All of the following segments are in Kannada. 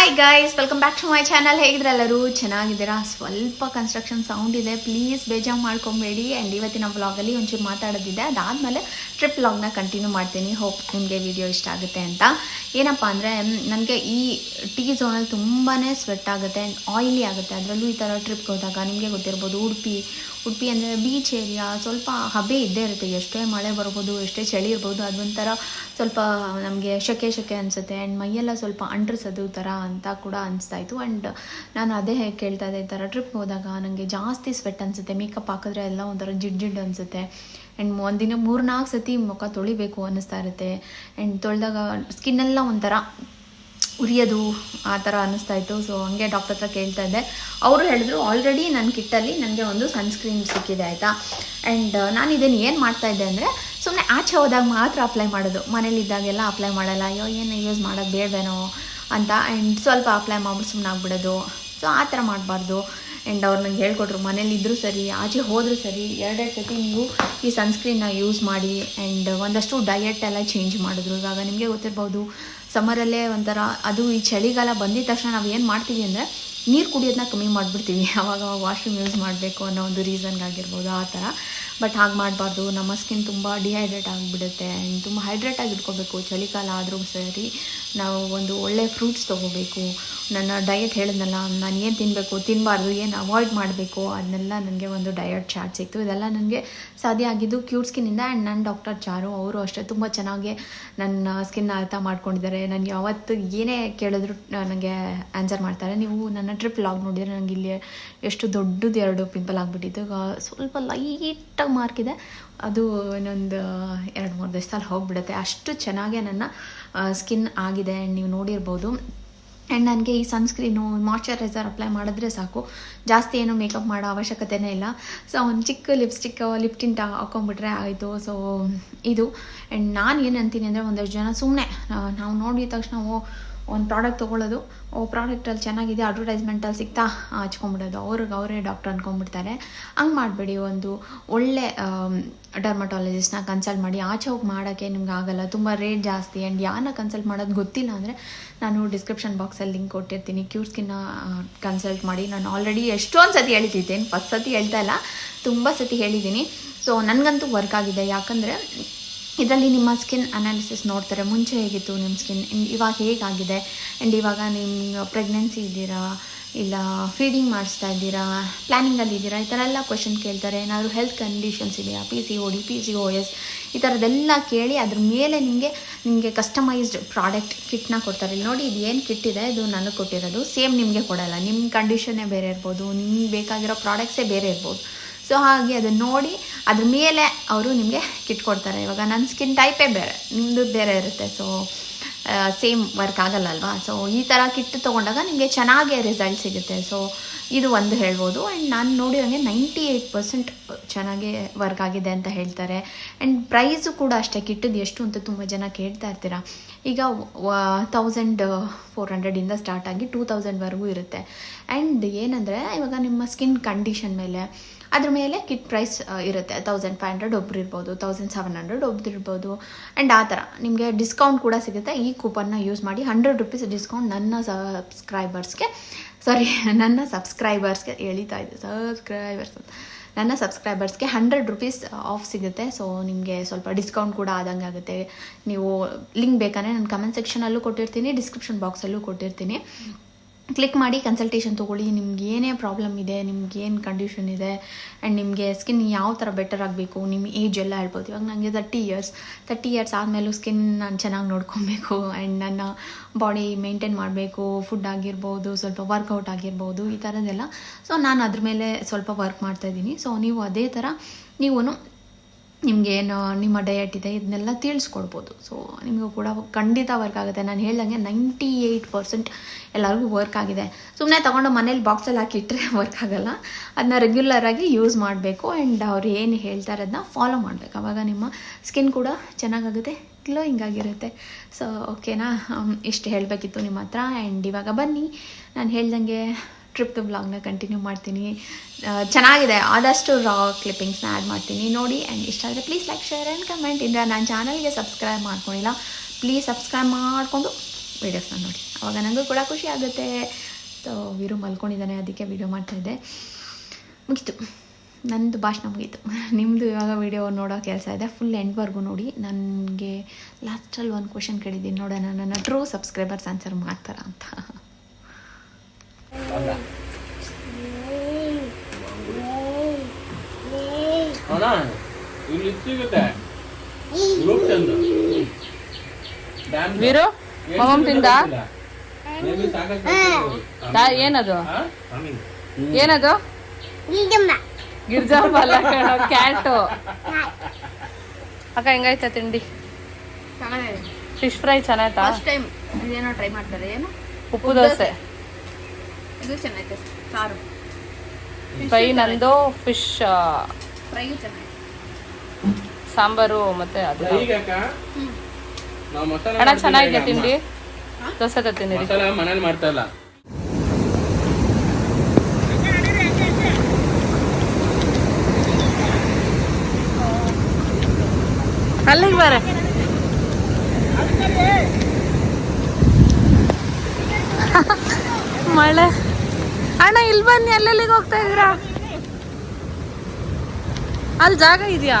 Hi guys welcome back to my channel ಹೇಗಿದ್ರಲ್ಲರೂ ಚೆನ್ನಾಗಿದ್ದೀರಾ? ಸ್ವಲ್ಪ ಕನ್ಸ್ಟ್ರಕ್ಷನ್ ಸೌಂಡ್ ಇದೆ. ಪ್ಲೀಸ್ ಬೇಜಾರು ಮಾಡ್ಕೊಬೇಡಿ. ಆ್ಯಂಡ್ ಇವತ್ತಿನ ವ್ಲಾಗಲ್ಲಿ ಒಂಚೂರು ಮಾತಾಡೋದಿದೆ. ಅದಾದಮೇಲೆ ಟ್ರಿಪ್ ವ್ಲಾಗ್ನ ಕಂಟಿನ್ಯೂ ಮಾಡ್ತೀನಿ. ಹೋಪ್ ನಿಮಗೆ ವಿಡಿಯೋ ಇಷ್ಟ ಆಗುತ್ತೆ ಅಂತ. ಏನಪ್ಪ ಅಂದರೆ ನನಗೆ ಈ ಟೀ ಝೋನಲ್ಲಿ ತುಂಬಾ ಸ್ವೆಟ್ ಆಗುತ್ತೆ ಆ್ಯಂಡ್ ಆಯಿಲಿ ಆಗುತ್ತೆ. ಅದರಲ್ಲೂ ಈ ಥರ ಟ್ರಿಪ್ಗೆ ಹೋದಾಗ ನಿಮಗೆ ಗೊತ್ತಿರ್ಬೋದು, ಉಡುಪಿ. ಉಡುಪಿ ಅಂದರೆ ಬೀಚ್ ಏರಿಯಾ ಸ್ವಲ್ಪ ಹಬೆ ಇದ್ದೇ ಇರುತ್ತೆ. ಎಷ್ಟೇ ಮಳೆ ಬರ್ಬೋದು, ಎಷ್ಟೇ ಚಳಿ ಇರ್ಬೋದು, ಅದೊಂಥರ ಸ್ವಲ್ಪ ನಮಗೆ ಶೆಕೆ ಶೆಕೆ ಅನಿಸುತ್ತೆ. ಆ್ಯಂಡ್ ಮೈಯೆಲ್ಲ ಸ್ವಲ್ಪ ಅಂಟ್ರಿಸೋದು ಥರ ಅಂತ ಕೂಡ ಅನಿಸ್ತಾ ಇತ್ತು ಆ್ಯಂಡ್ ನಾನು ಅದೇ ಕೇಳ್ತಾ ಇದ್ದೆ ಥರ ಟ್ರಿಪ್ ಹೋದಾಗ ನನಗೆ ಜಾಸ್ತಿ ಸ್ವೆಟ್ ಅನಿಸುತ್ತೆ. ಮೇಕಪ್ ಹಾಕಿದ್ರೆ ಎಲ್ಲ ಒಂಥರ ಜಿಡ್ ಜಿಡ್ ಅನಿಸುತ್ತೆ. ಆ್ಯಂಡ್ ಒಂದಿನ ಮೂರು ನಾಲ್ಕು ಸತಿ ಮುಖ ತೊಳಿಬೇಕು ಅನ್ನಿಸ್ತಾ ಇರುತ್ತೆ. ಆ್ಯಂಡ್ ತೊಳೆದಾಗ ಸ್ಕಿನ್ನೆಲ್ಲ ಒಂಥರ ಉರಿಯೋದು ಆ ಥರ ಅನ್ನಿಸ್ತಾ ಇತ್ತು ಸೊ ಹಂಗೆ ಡಾಕ್ಟರ್ ಹತ್ರ ಕೇಳ್ತಾ ಇದ್ದೆ. ಅವರು ಹೇಳಿದ್ರು ಆಲ್ರೆಡಿ ನನ್ನ ಕಿಟ್ಟಲ್ಲಿ ನನಗೆ ಒಂದು ಸನ್ಸ್ಕ್ರೀನ್ ಸಿಕ್ಕಿದೆ ಆಯಿತಾ? ಆ್ಯಂಡ್ ನಾನು ಇದನ್ನು ಏನು ಮಾಡ್ತಾ ಇದ್ದೆ ಅಂದರೆ ಸುಮ್ಮನೆ ಆಚೆ ಹೋದಾಗ ಮಾತ್ರ ಅಪ್ಲೈ ಮಾಡೋದು. ಮನೇಲಿದ್ದಾಗೆಲ್ಲ ಅಪ್ಲೈ ಮಾಡಲ್ಲ. ಅಯ್ಯೋ, ಏನು ಯೂಸ್ ಮಾಡೋದು? ಬೇಡವೇನೋ? ಅಂತ ಆ್ಯಂಡ್ ಸ್ವಲ್ಪ ಅಪ್ಲೈ ಮಾಡ್ಬಿಟ್ಟು ಸುಮ್ಮನೆ ಆಗ್ಬಿಡೋದು. ಸೊ ಆ ಥರ ಮಾಡಬಾರ್ದು. ಆ್ಯಂಡ್ ಅವ್ರು ನಂಗೆ ಹೇಳ್ಕೊಟ್ರು, ಮನೇಲಿ ಇದ್ದರೂ ಸರಿ, ಆಚೆ ಹೋದರೂ ಸರಿ, ಎರಡೆರಡು ಸತಿ ನೀವು ಈ ಸನ್ಸ್ಕ್ರೀನ್ನ ಯೂಸ್ ಮಾಡಿ ಆ್ಯಂಡ್ ಒಂದಷ್ಟು ಡಯಟ್ ಎಲ್ಲ ಚೇಂಜ್ ಮಾಡಿದ್ರು. ಇವಾಗ ನಿಮಗೆ ಗೊತ್ತಿರ್ಬೋದು ಸಮ್ಮರಲ್ಲೇ ಒಂಥರ, ಅದು ಈ ಚಳಿಗಾಲ ಬಂದಿದ ತಕ್ಷಣ ನಾವು ಏನು ಮಾಡ್ತೀವಿ ಅಂದರೆ ನೀರು ಕುಡಿಯೋದನ್ನ ಕಮ್ಮಿ ಮಾಡಿಬಿಡ್ತೀವಿ. ಅವಾಗ ವಾಶ್ರೂಮ್ ಯೂಸ್ ಮಾಡಬೇಕು ಅನ್ನೋ ಒಂದು ರೀಸನ್ಗಾಗಿರ್ಬೋದು ಆ ಥರ. ಬಟ್ ಹಾಗೆ ಮಾಡಬಾರ್ದು. ನಮ್ಮ ಸ್ಕಿನ್ ತುಂಬ ಡಿಹೈಡ್ರೇಟ್ ಆಗಿಬಿಡುತ್ತೆ ಆ್ಯಂಡ್ ತುಂಬ ಹೈಡ್ರೇಟ್ ಆಗಿ ಇಟ್ಕೋಬೇಕು. ಚಳಿಗಾಲ ಆದರೂ ಸರಿ ನಾವು ಒಂದು ಒಳ್ಳೆ ಫ್ರೂಟ್ಸ್ ತೊಗೋಬೇಕು. ನನ್ನ ಡಯಟ್ ಹೇಳಿದ್ನಲ್ಲ, ನಾನು ಏನು ತಿನ್ನಬೇಕು ತಿನ್ನಬಾರ್ದು ಏನು ಅವಾಯ್ಡ್ ಮಾಡಬೇಕು ಅದನ್ನೆಲ್ಲ ನನಗೆ ಒಂದು ಡಯಟ್ ಚಾರ್ಟ್ ಸಿಕ್ತು. ಇದೆಲ್ಲ ನನಗೆ ಸಾಧ್ಯ ಆಗಿದ್ದು ಕ್ಯೂಟ್ ಸ್ಕಿನ್ನಿಂದ ಆ್ಯಂಡ್ ನನ್ನ ಡಾಕ್ಟರ್ ಚಾರು. ಅವರು ಅಷ್ಟೇ ತುಂಬ ಚೆನ್ನಾಗಿ ನನ್ನ ಸ್ಕಿನ್ನ ಅರ್ಥ ಮಾಡ್ಕೊಂಡಿದ್ದಾರೆ. ನನಗೆ ಅವತ್ತು ಏನೇ ಕೇಳಿದ್ರು ನನಗೆ ಆನ್ಸರ್ ಮಾಡ್ತಾರೆ. ನೀವು ನನ್ನ ಟ್ರಿಪ್ ಲಾಗ್ ನೋಡಿದರೆ ನನಗೆ ಇಲ್ಲಿ ಎಷ್ಟು ದೊಡ್ಡದು ಎರಡು ಪಿಂಪಲ್ ಆಗಿಬಿಟ್ಟಿತ್ತು. ಸ್ವಲ್ಪ ಲೈಟಾಗಿ ಮಾರ್ಕ್ ಇದೆ. ಅದು ಇನ್ನೊಂದು ಎರಡು, ಮೂರು ದಿವಸದಲ್ಲಿ ಹೋಗಿಬಿಡುತ್ತೆ. ಅಷ್ಟು ಚೆನ್ನಾಗೇ ನನ್ನ ಸ್ಕಿನ್ ಆಗಿದೆ. ನೀವು ನೋಡಿರ್ಬೋದು. ಆ್ಯಂಡ್ ನನಗೆ ಈ ಸನ್ಸ್ಕ್ರೀನು ಮಾಯ್ಚರೈಸರ್ ಅಪ್ಲೈ ಮಾಡಿದ್ರೆ ಸಾಕು. ಜಾಸ್ತಿ ಏನು ಮೇಕಪ್ ಮಾಡೋ ಅವಶ್ಯಕತೆನೇ ಇಲ್ಲ. ಸೊ ಒಂದು ಚಿಕ್ಕ ಲಿಪ್ಸ್ಟಿಕ್ ಲಿಪ್ ಟಿಂಟ್ ಹಾಕೊಂಡ್ಬಿಟ್ರೆ ಆಯಿತು. ಸೊ ಇದು. ಆ್ಯಂಡ್ ನಾನು ಏನು ಅಂತೀನಿ ಅಂದರೆ ಒಂದಷ್ಟು ಜನ ಸುಮ್ಮನೆ ನಾವು ನೋಡಿದ ತಕ್ಷಣ, ಓ ಒಂದು ಪ್ರಾಡಕ್ಟ್ ತೊಗೊಳ್ಳೋದು ಓ ಪ್ರಾಡಕ್ಟಲ್ಲಿ ಚೆನ್ನಾಗಿದೆ ಅಡ್ವರ್ಟೈಸ್ಮೆಂಟಲ್ಲಿ ಸಿಗ್ತಾ ಹಚ್ಕೊಂಬಿಡೋದು ಅವ್ರಿಗೆ ಅವರೇ ಡಾಕ್ಟರ್ ಅಂದ್ಕೊಂಡ್ಬಿಡ್ತಾರೆ ಹಂಗೆ ಮಾಡಬೇಡಿ ಒಂದು ಒಳ್ಳೆ ಡರ್ಮಟಾಲಜಿಸ್ಟ್ನ ಕನ್ಸಲ್ಟ್ ಮಾಡಿ. ಆಚೆ ಹೋಗಿ ಮಾಡೋಕ್ಕೆ ನಿಮ್ಗೆ ಆಗಲ್ಲ. ತುಂಬ ರೇಟ್ ಜಾಸ್ತಿ. ಆ್ಯಂಡ್ ಯಾರನ್ನ ಕನ್ಸಲ್ಟ್ ಮಾಡೋದು ಗೊತ್ತಿಲ್ಲ ಅಂದರೆ ನಾನು ಡಿಸ್ಕ್ರಿಪ್ಷನ್ ಬಾಕ್ಸಲ್ಲಿ ಲಿಂಕ್ ಕೊಟ್ಟಿರ್ತೀನಿ. ಕ್ಯೂರ್ ಸ್ಕಿನ್ನ ಕನ್ಸಲ್ಟ್ ಮಾಡಿ. ನಾನು ಆಲ್ರೆಡಿ ಎಷ್ಟೊಂದು ಸತಿ ಹೇಳ್ತಿದ್ದೇನೆ. ಫಸ್ಟ್ ಸತಿ ಹೇಳ್ತಾ ಇಲ್ಲ. ತುಂಬ ಸತಿ ಹೇಳಿದ್ದೀನಿ. ಸೊ ನನಗಂತೂ ವರ್ಕ್ ಆಗಿದೆ. ಯಾಕಂದರೆ ಇದರಲ್ಲಿ ನಿಮ್ಮ ಸ್ಕಿನ್ ಅನಾಲಿಸಿಸ್ ನೋಡ್ತಾರೆ. ಮುಂಚೆ ಹೇಗಿತ್ತು ನಿಮ್ಮ ಸ್ಕಿನ್ ಇವಾಗ ಹೇಗಾಗಿದೆ? ಆ್ಯಂಡ್ ಇವಾಗ ನಿಮ್ಮ ಪ್ರೆಗ್ನೆನ್ಸಿ ಇದ್ದೀರಾ? ಇಲ್ಲ ಫೀಡಿಂಗ್ ಮಾಡಿಸ್ತಾ ಇದ್ದೀರಾ? ಪ್ಲ್ಯಾನಿಂಗಲ್ಲಿ ಇದ್ದೀರಾ? ಈ ಥರ ಎಲ್ಲ ಕ್ವಶನ್ ಕೇಳ್ತಾರೆ. ಏನಾದರೂ ಹೆಲ್ತ್ ಕಂಡೀಷನ್ಸ್ ಇದೆಯಾ? P C O D P C O S ಈ ಥರದ್ದೆಲ್ಲ ಕೇಳಿ ಅದ್ರ ಮೇಲೆ ನಿಮಗೆ ನಿಮಗೆ ಕಸ್ಟಮೈಸ್ಡ್ ಪ್ರಾಡಕ್ಟ್ ಕಿಟ್ನ ಕೊಡ್ತಾರೆ. ಇಲ್ಲಿ ನೋಡಿ, ಇದು ಏನು ಕಿಟ್ ಇದೆ? ಇದು ನನಗೆ ಕೊಟ್ಟಿರೋದು. ಸೇಮ್ ನಿಮಗೆ ಕೊಡಲ್ಲ. ನಿಮ್ಮ ಕಂಡೀಷನ್ನೇ ಬೇರೆ ಇರ್ಬೋದು. ನಿಮ್ಗೆ ಬೇಕಾಗಿರೋ ಪ್ರಾಡಕ್ಟ್ಸೇ ಬೇರೆ ಇರ್ಬೋದು. ಸೊ ಹಾಗೆ ಅದನ್ನು ನೋಡಿ ಅದ್ರ ಮೇಲೆ ಅವರು ನಿಮಗೆ ಕಿಟ್ ಕೊಡ್ತಾರೆ ಇವಾಗ ನನ್ನ ಸ್ಕಿನ್ ಟೈಪೇ ಬೇರೆ ನಿಮ್ಮದು ಬೇರೆ ಇರುತ್ತೆ. ಸೊ ಸೇಮ್ ವರ್ಕ್ ಆಗಲ್ಲ ಅಲ್ವಾ ಸೊ ಈ ಥರ ಕಿಟ್ ತೊಗೊಂಡಾಗ ನಿಮಗೆ ಚೆನ್ನಾಗೇ ರಿಸಲ್ಟ್ ಸಿಗುತ್ತೆ. ಸೊ ಇದು ಒಂದು ಹೇಳ್ಬೋದು. ಆ್ಯಂಡ್ ನಾನು ನೋಡಿದಂಗೆ ನೈಂಟಿ ಏಯ್ಟ್ ಪರ್ಸೆಂಟ್ ಚೆನ್ನಾಗೇ ವರ್ಕ್ ಆಗಿದೆ ಅಂತ ಹೇಳ್ತಾರೆ. ಆ್ಯಂಡ್ ಪ್ರೈಸು ಕೂಡ ಅಷ್ಟೇ ಕಿಟ್ಟದ್ದು ಎಷ್ಟು ಅಂತ ತುಂಬ ಜನ ಕೇಳ್ತಾ ಇರ್ತೀರಾ. ಈಗ ತೌಸಂಡ್ ಫೋರ್ ಹಂಡ್ರೆಡಿಂದ ಸ್ಟಾರ್ಟ್ ಆಗಿ ಟೂ ತೌಸಂಡ್ವರೆಗೂ ಇರುತ್ತೆ. ಆ್ಯಂಡ್ ಏನಂದರೆ, ಇವಾಗ ನಿಮ್ಮ ಸ್ಕಿನ್ ಕಂಡೀಷನ್ ಮೇಲೆ ಅದ್ರ ಮೇಲೆ ಕಿಟ್ ಪ್ರೈಸ್ ಇರುತ್ತೆ. ತೌಸಂಡ್ ಫೈವ್ ಹಂಡ್ರೆಡ್ ಒಬ್ರು ಇರ್ಬೋದು ತೌಸಂಡ್ ಸೆವೆನ್ ಹಂಡ್ರೆಡ್ ಒಬ್ರು ಇರ್ಬೋದು ಆ್ಯಂಡ್ ಆ ಥರ ನಿಮಗೆ ಡಿಸ್ಕೌಂಟ್ ಕೂಡ ಸಿಗುತ್ತೆ. ಈ ಕೂಪನ್ನ ಯೂಸ್ ಮಾಡಿ ಹಂಡ್ರೆಡ್ ರುಪೀಸ್ ಡಿಸ್ಕೌಂಟ್ ನನ್ನ ಸಬ್ಸ್ಕ್ರೈಬರ್ಸ್ಗೆ ಸಾರಿ ನನ್ನ ಸಬ್ಸ್ಕ್ರೈಬರ್ಸ್ಗೆ ಎಳಿತಾ ಇದೆ ಸಬ್ಸ್ಕ್ರೈಬರ್ಸ್ ನನ್ನ ಸಬ್ಸ್ಕ್ರೈಬರ್ಸ್ಗೆ ಹಂಡ್ರೆಡ್ ರುಪೀಸ್ ಆಫ್ ಸಿಗುತ್ತೆ. ಸೊ ನಿಮಗೆ ಸ್ವಲ್ಪ ಡಿಸ್ಕೌಂಟ್ ಕೂಡ ಆದಂಗೆ ಆಗುತ್ತೆ. ನೀವು ಲಿಂಕ್ ಬೇಕಾದ್ರೆ ನಾನು ಕಮೆಂಟ್ ಸೆಕ್ಷನಲ್ಲೂ ಕೊಟ್ಟಿರ್ತೀನಿ ಡಿಸ್ಕ್ರಿಪ್ಷನ್ ಬಾಕ್ಸಲ್ಲೂ ಕೊಟ್ಟಿರ್ತೀನಿ. ಕ್ಲಿಕ್ ಮಾಡಿ ಕನ್ಸಲ್ಟೇಷನ್ ತೊಗೊಳ್ಳಿ. ನಿಮ್ಗೆ ಏನೇ ಪ್ರಾಬ್ಲಮ್ ಇದೆ, ನಿಮ್ಗೆ ಏನು ಕಂಡೀಷನ್ ಇದೆ ಆ್ಯಂಡ್ ನಿಮಗೆ ಸ್ಕಿನ್ ಯಾವ ಥರ ಬೆಟರ್ ಆಗಬೇಕು ನಿಮ್ಮ ಏಜ್ ಎಲ್ಲ ಹೇಳ್ಬೋದು. ಇವಾಗ ನನಗೆ ತರ್ಟಿ ಇಯರ್ಸ್ ತರ್ಟಿ ಇಯರ್ಸ್ ಆದಮೇಲೂ ಸ್ಕಿನ್ ನಾನು ಚೆನ್ನಾಗಿ ನೋಡ್ಕೊಬೇಕು ಆ್ಯಂಡ್ ನನ್ನ ಬಾಡಿ ಮೇಂಟೈನ್ ಮಾಡಬೇಕು ಫುಡ್ ಆಗಿರ್ಬೋದು, ಸ್ವಲ್ಪ ವರ್ಕೌಟ್ ಆಗಿರ್ಬೋದು, ಈ ಥರದ್ದೆಲ್ಲ ಸೊ ನಾನು ಅದ್ರ ಮೇಲೆ ಸ್ವಲ್ಪ ವರ್ಕ್ ಮಾಡ್ತಾಯಿದ್ದೀನಿ ಸೊ ನೀವು ಅದೇ ಥರ ನೀವು ನಿಮಗೇನು ನಿಮ್ಮ ಡಯಟ್ ಇದೆ, ಇದನ್ನೆಲ್ಲ ತಿಳಿಸ್ಕೊಡ್ಬೋದು. ಸೊ ನಿಮಗೂ ಕೂಡ ಖಂಡಿತ ವರ್ಕ್ ಆಗುತ್ತೆ. ನಾನು ಹೇಳ್ದಂಗೆ ನೈಂಟಿ ಏಯ್ಟ್ ಪರ್ಸೆಂಟ್ ಎಲ್ಲರಿಗೂ ವರ್ಕ್ ಆಗಿದೆ. ಸುಮ್ಮನೆ ತೊಗೊಂಡು ಮನೇಲಿ ಬಾಕ್ಸಲ್ಲಿ ಹಾಕಿಟ್ಟರೆ ವರ್ಕ್ ಆಗಲ್ಲ. ಅದನ್ನ ರೆಗ್ಯುಲರಾಗಿ ಯೂಸ್ ಮಾಡಬೇಕು. ಆ್ಯಂಡ್ ಅವ್ರು ಏನು ಹೇಳ್ತಾರೆ ಅದನ್ನ ಫಾಲೋ ಮಾಡಬೇಕು. ಆವಾಗ ನಿಮ್ಮ ಸ್ಕಿನ್ ಕೂಡ ಚೆನ್ನಾಗಾಗುತ್ತೆ ಗ್ಲೋಯಿಂಗ್ ಆಗಿರುತ್ತೆ. ಸೊ ಓಕೆನಾ ಇಷ್ಟು ಹೇಳಬೇಕಿತ್ತು ನಿಮ್ಮ ಹತ್ರ. ಆ್ಯಂಡ್ ಇವಾಗ ಬನ್ನಿ. ನಾನು ಹೇಳ್ದಂಗೆ ಟ್ರಿಪ್ ಬ್ಲಾಗ್ನ ಕಂಟಿನ್ಯೂ ಮಾಡ್ತೀನಿ. ಚೆನ್ನಾಗಿದೆ. ಆದಷ್ಟು ರಾ ಕ್ಲಿಪ್ಪಿಂಗ್ಸ್ನ ಆ್ಯಡ್ ಮಾಡ್ತೀನಿ. ನೋಡಿ ಆ್ಯಂಡ್ ಇಷ್ಟ ಆದರೆ please like share and comment ಇಂದ ನನ್ನ ಚಾನಲ್ಗೆ ಸಬ್ಸ್ಕ್ರೈಬ್ ಮಾಡ್ಕೊಂಡಿಲ್ಲ. ಪ್ಲೀಸ್ ಸಬ್ಸ್ಕ್ರೈಬ್ ಮಾಡಿಕೊಂಡು ವೀಡಿಯೋಸ್ನ ನೋಡಿ. ಅವಾಗ ನನಗೂ ಕೂಡ ಖುಷಿ ಆಗುತ್ತೆ. ಸೊ ವೀರು ಮಲ್ಕೊಂಡಿದ್ದಾನೆ. ಅದಕ್ಕೆ ವೀಡಿಯೋ ಮಾಡ್ತಾಯಿದ್ದೆ ಮುಗೀತು. ನಂದು ಭಾಷಣ ಮುಗೀತು. ನಿಮ್ಮದು ಇವಾಗ ವೀಡಿಯೋ ನೋಡೋ ಕೆಲಸ ಇದೆ. ಫುಲ್ ಎಂಡ್ವರೆಗೂ ನೋಡಿ. ನನಗೆ ಲಾಸ್ಟಲ್ಲಿ ಒಂದು ಕ್ವಶನ್ ಕೇಳಿದ್ದೀನಿ. ನೋಡೋಣ. ನನ್ನ ಟ್ರೂ ಸಬ್ಸ್ಕ್ರೈಬರ್ಸ್ ಆನ್ಸರ್ ಮಾಡ್ತಾರ ಅಂತ. ವೀರು ಮಗಮ್ ತಿಂದ? ಏನದು? ಏನದು? ಗಿರ್ಜಾ ಬಲ್ಲ ಕಣೋ ಕ್ಯಾಟು. ಅಕ್ಕ ಹೆಂಗೈತೆ ತಿಂಡಿ? ಫಿಶ್ ಫ್ರೈ ಚೆನ್ನಾಯ್ತಾ? ಫಸ್ಟ್ ಟೈಮ್ ಇದೇನೋ ಟ್ರೈ ಮಾಡ್ತಾರೆ ಏನು? ಉಪ್ಪು ದೋಸೆ. ಇದು ಚೆನ್ನಾಗೈತೆ ಸಾರು ಫ್ರೈ ನಂದು ಫಿಶ್ ಫ್ರೈಯು ಚೆನ್ನಾಗಿದೆ ಸಾಂಬಾರು ಮತ್ತೆ ಅದು Fry ಗೆ ಅಕ್ಕ, ನಾವು ಮಸಾಲ ಅಣ್ಣ ಮಾಡ್ತೀವಿ ಚೆನ್ನಾಗಿದೆ ಈಗ ತಿಂಡಿ ಅಮ್ಮ. ದೋಸೆ ತತ್ತೀನಿ ಮಸಾಲ ಮನೇಲಿ ಮಾಡ್ತಾ ಇಲ್ಲ ಅಲ್ಲಿಗೆ ಬಾರೆ ಮಳೆ ಅಣ್ಣ ಇಲ್ಲಿ ಬನ್ನಿ ಎಲ್ಲೆಲ್ಲಿಗೆ ಹೋಗ್ತಾ ಇದ್ದೀರಾ? ಅಲ್ಲಿ ಜಾಗ ಇದೆಯಾ?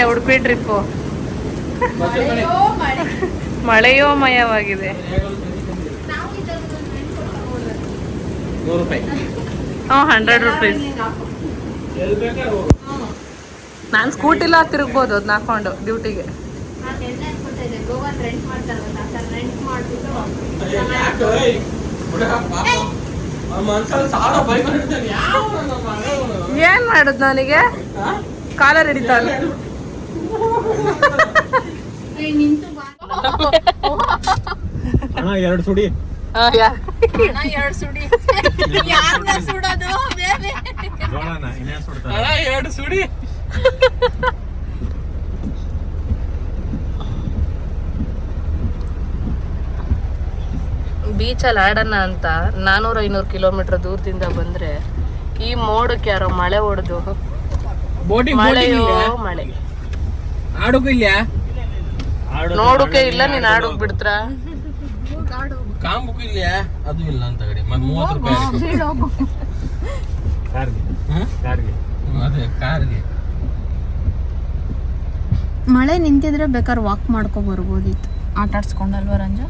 ಹೆಂಗೈತೆ ಉಡುಪಿ ಟ್ರಿಪ್ಪು. ಮಳೆಯೋ ಮಯವಾಗಿದೆ ಹಾಂ ಹಂಡ್ರೆಡ್ ರುಪೀಸ್ ನಾನು ಸ್ಕೂಟಿಲ್ಲ ತಿರುಗ್ಬೋದು ಅದನ್ನ ಹಾಕೊಂಡು ಡ್ಯೂಟಿಗೆ? ಏನ್ ಮಾಡುದು ನನಗೆ? ಕಾಲರ್ ಹಿಡಿತಾನೆ ಅಣ್ಣ ಎರಡು ಸುಡಿ. ಎರಡು ಸುಡಿ. ಯಾರನ್ನ ಸುಡೋದು? ಬೇರೆ. ಅಣ್ಣ ಎರಡು ಸುಡಿ. ಬೀಚಲ್ಲಿ ಆಡೋಣ ಅಂತ ನಾನೂರ ಐನೂರು ಕಿಲೋಮೀಟರ್ ದೂರದಿಂದ ಬಂದ್ರೆ ಈ ಮೋಡಕ್ಕೆ ಯಾರೋ ಮಳೆ ಹೊಡೆದು ಮಳೆಯೋ ಮಳೆ. ಆಡೋಕು ಇಲ್ಲ ನೋಡಕ್ಕೆ ಇಲ್ಲ ನೀನ್ ಆಡೋಕ್ ಬಿಡ್ತ್ರ. ಕಾಂಬುಕ್ ಇಲ್ಲ ಅದು ಇಲ್ಲ ಅಂತ ಕಡೆ. ಮತ್ತೆ ಮೂವತ್ತು ರೂಪಾಯಿ ಹ್ಮ್? ಹ್ಮ್, ಅದೇ ಕಾರ್ಗೆ. ಮಳೆ ನಿಂತಿದ್ರೆ ಬೇಕಾದ್ರೆ ವಾಕ್ ಮಾಡ್ಕೊ ಬರ್ಬೋದಿತ್ತು. ಆಟ ಆಡ್ಸ್ಕೊಂಡಲ್ವ ರಂಜ?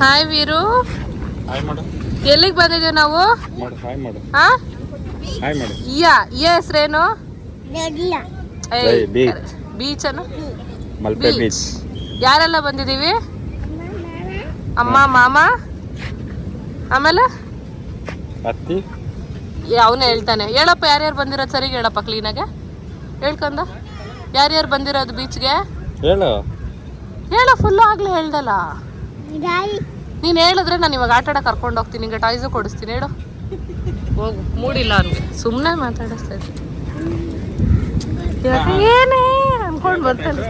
ಹಾಯ್ ವೀರು ಹಾಯ್ ಮಾಡು. ಎಲ್ಲಿಗೆ ಬಂದಿದ್ದೀವಿ ನಾವು? ಮಾಡು ಹಾಯ್ ಮಾಡು. ಹಾ ಹಾಯ್ ಮಾಡು. ಯಾ. ಬೀಚ್. ಅನ್ನು? ಮಲ್ಪೆ ಬೀಚ್. ಯಾರೆಲ್ಲ ಬಂದಿದ್ದೀವಿ? ಅಮ್ಮ ಮಾಮ? ಆಮೇಲೆ? ಅತ್ತಿ? ಅವನೇ ಹೇಳ್ತಾನೆ ಹೇಳಪ್ಪ ಯಾರ್ಯಾರು ಬಂದಿರೋದು ಸರಿಗೆ ಹೇಳಪ್ಪ ಕ್ಲೀನಾಗೆ ಹೇಳ್ಕೊಂಡ ಯಾರ್ಯಾರು ಬಂದಿರೋದು ಬೀಚ್ಗೆ ಹೇಳು. ಹೇಳು ಫುಲ್ಲು ಆಗ್ಲೇ ಹೇಳ್ದಲ್ಲ. ನೀನು ಹೇಳಿದ್ರೆ ನಾನು ಇವಾಗ ಆಟ ಕರ್ಕೊಂಡು ಹೋಗ್ತೀನಿ ನಿಂಗೆ ಟಾಯ್ಸು ಕೊಡಿಸ್ತೀನಿ ಹೇಳು. ಹೋಗು ಮೂಡಿಲ್ಲ ಅಂದ್ರೆ ಸುಮ್ಮನೆ ಮಾತಾಡಿಸ್ತಾ ಇದ್ದೀನಿ ಏನೇ ಅನ್ಕೊಂಡು ಬರ್ತಾನೆ.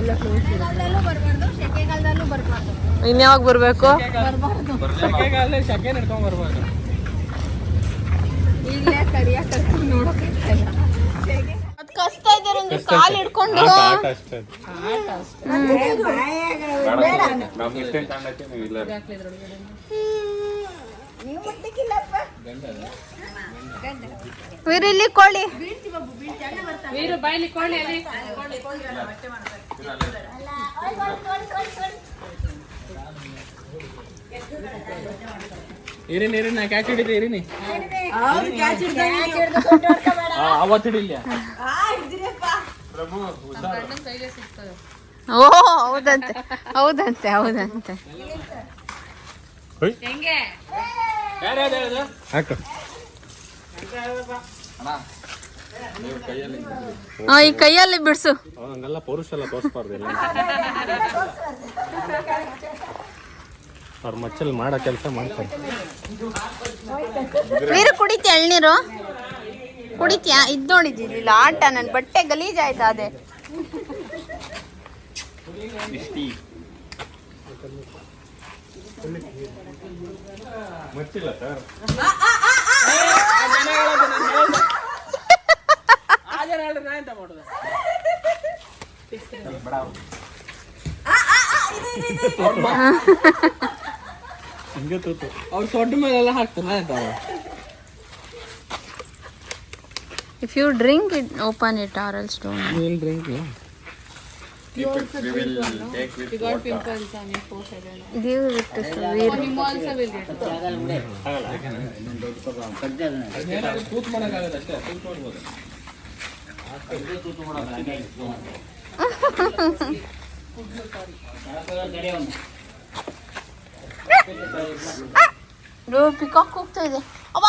ಮಳೆಗಾಲದಲ್ಲಿ ಯಾವಾಗ ಇನ್ಯಾವಾಗ ಬರಬೇಕು? ಶೆಕೆಗಾಲ ಶೆಕೆ ನಡ್ಕೊಂಡ್ ಬರ್ಬಾರ್ದು. ಅದ್ ಕಸ್ತಾ ಇದ್ದಾರೆ ಕಾಲ್ ಹಿಡ್ಕೊಂಡು ಆಟ ನೀವು ಇಲ್ಲ ವೀರು ಇಲ್ಲಿ ಕೋಳಿ ಇರಿನಿ ಇರಿನಿ ನಾ ಕ್ಯಾಚ್ ಹಿಡಿದೆ ಇರಿನಿ ಅವತ್ತು ಹಿಡಿಲ್ಲ ಓ ಹೌದಂತೆ ಹೌದಂತೆ ಹೌದಂತೆ. ಹೆಂಗೆ? ಹಾಕು. ಈ ಕೈಯಲ್ಲಿ ಬಿಡ್ಸು. ಹಂಗೆಲ್ಲ ಪೌರುಷ ಎಲ್ಲ. ತೋರಿಸ್ಬಾರ್ದು ಅವ್ರ ಮಚ್ಚಲ್ಲಿ ಮಾಡೋ ಕೆಲಸ ಮಾಡ್ತಾರೆ. ನೀರು ಕುಡಿತೀಯ ಎಳ್ನೀರು? ಕುಡಿತೀಯಾ? ಇದ್ ನೋಡಿದ್ದಿಲ್ಲ ಆಟ ನನ್ನ ಬಟ್ಟೆ ಗಲೀಜ್ ಆಯ್ತಾ ಅದೇ ಮಚ್ಚಿಲ್ಲ ಸರ್ ಹಿಂಗೆ ತೂತು ಅವ್ರು ದೊಡ್ಡ ಮೇಲೆಲ್ಲ ಹಾಕ್ತಾನೆ ಆಯ್ತಾ if you drink it open it or L stone nil drink give it to ವೀರ್ ತೂತ್ ಮಾಡೋಕ್ಕಾಗಲ್ಲ ಅಷ್ಟೇ ತೂತ್ ಮಾಡ್ಬೋದು ಪಿಕಾಕ್ ಹೋಗ್ತಾ ಇದೆ. ಅವ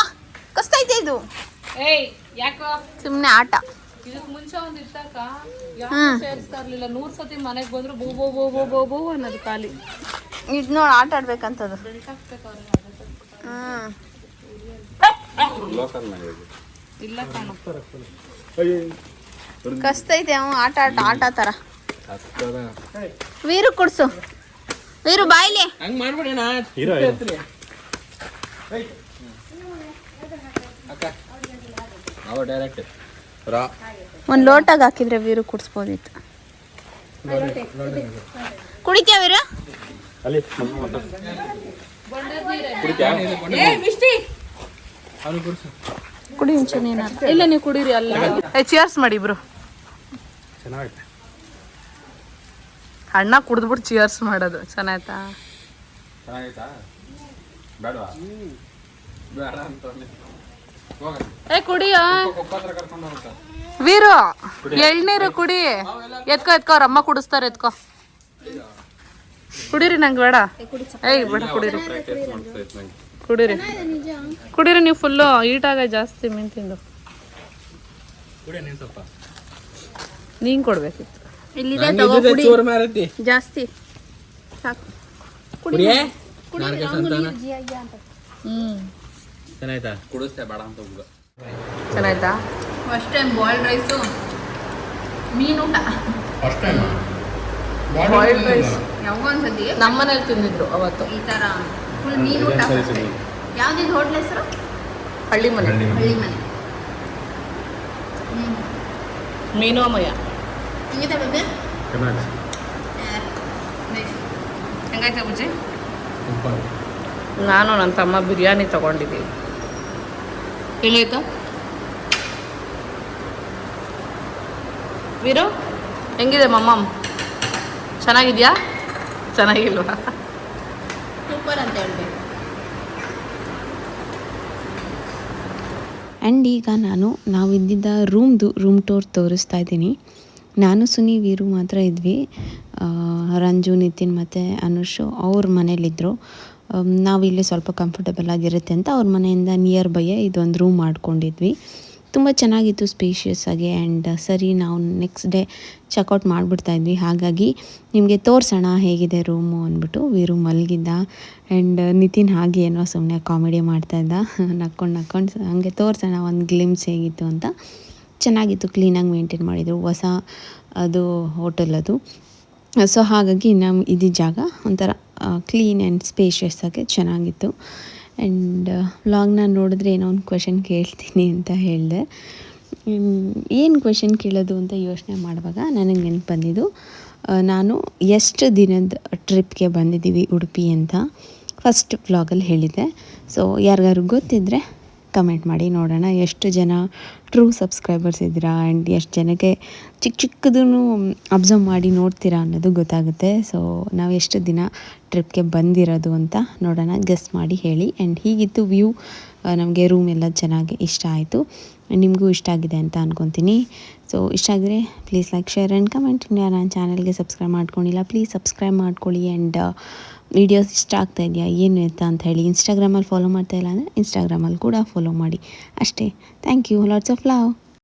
ಕಸ್ತೈತೆ ಇದು ಏಯ್ ಯಾಕೋ? ಸುಮ್ಮನೆ ಆಟ. ಇದಕ್ ಮುಂಚೆ ಒಂದ್ ಸೇರಿಸ್ತಾ ಇರ್ಲಿಲ್ಲ. ನೂರ್ ಸತಿ ಮನೆಗ್ ಬಂದ್ರು ಬೋ ಬೋ ಬೋ ಬೋ ಬೋ ಬೋ ಅನ್ನೋದು ಖಾಲಿ. ಇದು ನೋಡಿ ಆಟ ಆಡ್ಬೇಕಂತದು. ಇಲ್ಲ ಕಾಣು. ಕಸ್ತೈತೆ ಅವ ಆಟ ಆಟ ಆಟ ತರ ವೀರು ಕುಡ್ಸು. ವೀರು ಬಾಯ್ಲಿ. ಹಂಗ್ ಮಾಡ್ಬೇಡಿ ನಾ ಹೀರೋ ಅಕ್ಕ. ಅವ ಡೈರೆಕ್ಟ್ ಒಂದ್ ಲೋಟಾಗ ಹಾಕಿದ್ರೆ ವೀರು ಕುಡಿಸ್ಬೋದಿತ್ತು. ಕುಡಿತೀಯ ವೀರು? ಅಲ್ಲಿ ಕುಡಿತ್ಯಾ? ಅವ್ನು ಕುಡ್ಸು. ಕುಡಿ ಮುಂಚೆ ಇಲ್ಲ ನೀವು ಕುಡೀರಿ ಅಲ್ಲ. ಏ ಚಿಯರ್ಸ್ ಮಾಡಿ ಇಬ್ರು. ಅಣ್ಣ ಕುಡಿದ್ಬಿಟ್ಟು ಚಿಯರ್ಸ್ ಮಾಡೋದು. ಚೆನ್ನಾಯ್ತಾ? ಚೆನ್ನಾಗೈತಾ? ಬೇಡವಾ? ಬೇಡ ಅಂತ ಹೋಗ ಏ ಕುಡಿಯೋ? ವೀರು ಎಳ್ನೀರು ಕುಡಿ. ಎತ್ಕೋ ಎತ್ಕೋ ಅವ್ರ ಅಮ್ಮ ಕುಡಿಸ್ತಾರೆ ಎತ್ಕೋ. ಕುಡೀರಿ ನಂಗೆ ಬೇಡ. ಏಯ್ ಬೇಡ ಕುಡೀರಿ. ಕುಡಿರಿ. ಕುಡೀರಿ ನೀವು ಫುಲ್ಲು ಈಟಾಗ ಜಾಸ್ತಿ ಮೀನು ತಿಂದು. ನೀನು ಕೊಡ್ಬೇಕಿತ್ತು. ಇಲ್ಲಿದೆ ತಗೋ ಕುಡಿ. ಚೋರ್ ಮಾರತಿ. ಜಾಸ್ತಿ. ಹ್ಞೂ ಚೆನ್ನಾಯ್ತಾ? ಕುಡಿಸ್ತೆ ಬೇಡ ಅಂತ ಹುಡುಗ. ಚೆನ್ನಾಯ್ತಾ? ಫಸ್ಟ್ ಟೈಮ್ ಬಾಯ್ಲ್ಡ್ ರೈಸು ಮೀನೂಟ ಫಸ್ಟ್ ಟೈಮ್ ಬಾಯ್ಲ್ಡ್ ರೈಸ್ ಯಾವಾಗ ಒಂದ್ಸತಿ? ನಮ್ಮನೇಲಿ ತಿಂದಿದ್ರು ಅವತ್ತು. ಈ ತರ ಫುಲ್ ಮೀನು ಮೀನೂಟ ಯಾವ್ದಿದ್ ಹೋಟ್ಲ್ ಹೆಸರು? ಹಳ್ಳಿ ಮನೆ ಹಳ್ಳಿ ಮನೆ ಮೀನೋಮಯ. ಹಿಂಗಿದೆ ಬಗ್ಗೆ ಹೆಂಗೈತೆ ಬುಜ್ಜಿ? ನಾನು ನನ್ನ ತಮ್ಮ ಬಿರಿಯಾನಿ ತಗೊಂಡಿದ್ದೀವಿ ಹೆಂಗಾಯ್ತು ವೀರು ಹೆಂಗಿದೆ ಮಮ್ಮಮ್ ಚೆನ್ನಾಗಿದ್ಯಾ? ಚೆನ್ನಾಗಿಲ್ವಾ? ಸೂಪರ್ ಅಂತ ಹೇಳ್ಬೇಕು. ಆ್ಯಂಡ್ ಈಗ ನಾನು ನಾವಿದ್ದಿದ್ದ ರೂಮ್ದು ರೂಮ್ ಟೂರ್ ತೋರಿಸ್ತಾ ಇದ್ದೀನಿ. ನಾನು ಸುನಿ ವೀರು ಮಾತ್ರ ಇದ್ವಿ. ರಂಜು ನಿತಿನ್ ಮತ್ತು ಅನುಷ್ ಅವ್ರ ಮನೇಲಿದ್ದರು ನಾವು ಇಲ್ಲಿ ಸ್ವಲ್ಪ ಕಂಫರ್ಟಬಲ್ ಆಗಿರುತ್ತೆ ಅಂತ ಅವ್ರ ಮನೆಯಿಂದ ನಿಯರ್ ಬೈಯೇ ಇದೊಂದು ರೂಮ್ ಮಾಡ್ಕೊಂಡಿದ್ವಿ. ತುಂಬ ಚೆನ್ನಾಗಿತ್ತು ಸ್ಪೇಷಿಯಸ್ ಆಗಿ ಆ್ಯಂಡ್ ಸರಿ ನಾವು ನೆಕ್ಸ್ಟ್ ಡೇ ಚೆಕ್ಔಟ್ ಮಾಡಿಬಿಡ್ತಾ ಇದ್ವಿ. ಹಾಗಾಗಿ ನಿಮಗೆ ತೋರಿಸೋಣ ಹೇಗಿದೆ ರೂಮು ಅಂದ್ಬಿಟ್ಟು. ವೀರು ಮಲಗಿದ್ದ ಆ್ಯಂಡ್ ನಿತಿನ್ ಹಾಗೆ ಏನೋ ಸುಮ್ಮನೆ ಕಾಮಿಡಿ ಮಾಡ್ತಾಯಿದ್ದ ನಕ್ಕೊಂಡು ನಕ್ಕೊಂಡು ಹಂಗೆ ತೋರಿಸೋಣ ಒಂದು ಗ್ಲಿಮ್ಸ್ ಹೇಗಿತ್ತು ಅಂತ. ಚೆನ್ನಾಗಿತ್ತು ಕ್ಲೀನಾಗಿ ಮೇಂಟೈನ್ ಮಾಡಿದರು. ಹೊಸ, ಅದು ಹೋಟೆಲ್ ಅದು. ಸೊ ಹಾಗಾಗಿ ನಮ್ಮ ಇದು ಜಾಗ ಒಂಥರ ಕ್ಲೀನ್ ಆ್ಯಂಡ್ ಸ್ಪೇಷಿಯಸ್ ಆಗಿ ಚೆನ್ನಾಗಿತ್ತು. ಆ್ಯಂಡ್ ವ್ಲಾಗ್ನ ನೋಡಿದ್ರೆ ಏನೋ ಒಂದು ಕ್ವೆಶನ್ ಕೇಳ್ತೀನಿ ಅಂತ ಹೇಳಿದೆ. ಏನು ಕ್ವೆಶನ್ ಕೇಳೋದು ಅಂತ ಯೋಚನೆ ಮಾಡುವಾಗ ನನಗೆ ನೆನಪು ಬಂದಿದ್ದು ನಾನು ಎಷ್ಟು ದಿನದ ಟ್ರಿಪ್ಗೆ ಬಂದಿದ್ದೀವಿ ಉಡುಪಿ ಅಂತ ಫಸ್ಟ್ ವ್ಲಾಗಲ್ಲಿ ಹೇಳಿದ್ದೆ. ಸೊ ಯಾರಿಗಾರು ಗೊತ್ತಿದ್ದರೆ ಕಮೆಂಟ್ ಮಾಡಿ ನೋಡೋಣ. ಎಷ್ಟು ಜನ ಟ್ರೂ ಸಬ್ಸ್ಕ್ರೈಬರ್ಸ್ ಇದ್ದೀರಾ? ಆ್ಯಂಡ್ ಎಷ್ಟು ಜನಕ್ಕೆ ಚಿಕ್ಕ ಚಿಕ್ಕದೂ ಅಬ್ಸರ್ವ್ ಮಾಡಿ ನೋಡ್ತೀರಾ ಅನ್ನೋದು ಗೊತ್ತಾಗುತ್ತೆ. ಸೊ ನಾವು ಎಷ್ಟು ದಿನ ಟ್ರಿಪ್ಗೆ ಬಂದಿರೋದು ಅಂತ ನೋಡೋಣ. ಗೆಸ್ ಮಾಡಿ ಹೇಳಿ. ಆ್ಯಂಡ್ ಹೀಗಿತ್ತು ವ್ಯೂ ನಮಗೆ ರೂಮ್ ಎಲ್ಲ ಚೆನ್ನಾಗಿ ಇಷ್ಟ ಆಯಿತು. ನಿಮಗೂ ಇಷ್ಟ ಆಗಿದೆ ಅಂತ ಅನ್ಕೊತೀನಿ. ಸೊ ಇಷ್ಟ ಆಗಿದ್ರೆ please like share and comment ನಾನು ಚಾನಲ್ಗೆ ಸಬ್ಸ್ಕ್ರೈಬ್ ಮಾಡ್ಕೊಂಡಿಲ್ಲ ಪ್ಲೀಸ್ ಸಬ್ಸ್ಕ್ರೈಬ್ ಮಾಡ್ಕೊಳ್ಳಿ. ಆ್ಯಂಡ್ ವೀಡಿಯೋಸ್ ಇಷ್ಟ ಆಗ್ತಾ ಇದೆಯಾ? ಏನು ಎತ್ತ ಅಂತ ಹೇಳಿ. ಇನ್ಸ್ಟಾಗ್ರಾಮಲ್ಲಿ ಫಾಲೋ ಮಾಡ್ತಾ ಇಲ್ಲ ಅಂದರೆ ಇನ್ಸ್ಟಾಗ್ರಾಮಲ್ಲಿ ಕೂಡ ಫಾಲೋ ಮಾಡಿ. ಅಷ್ಟೇ. Thank you lots of love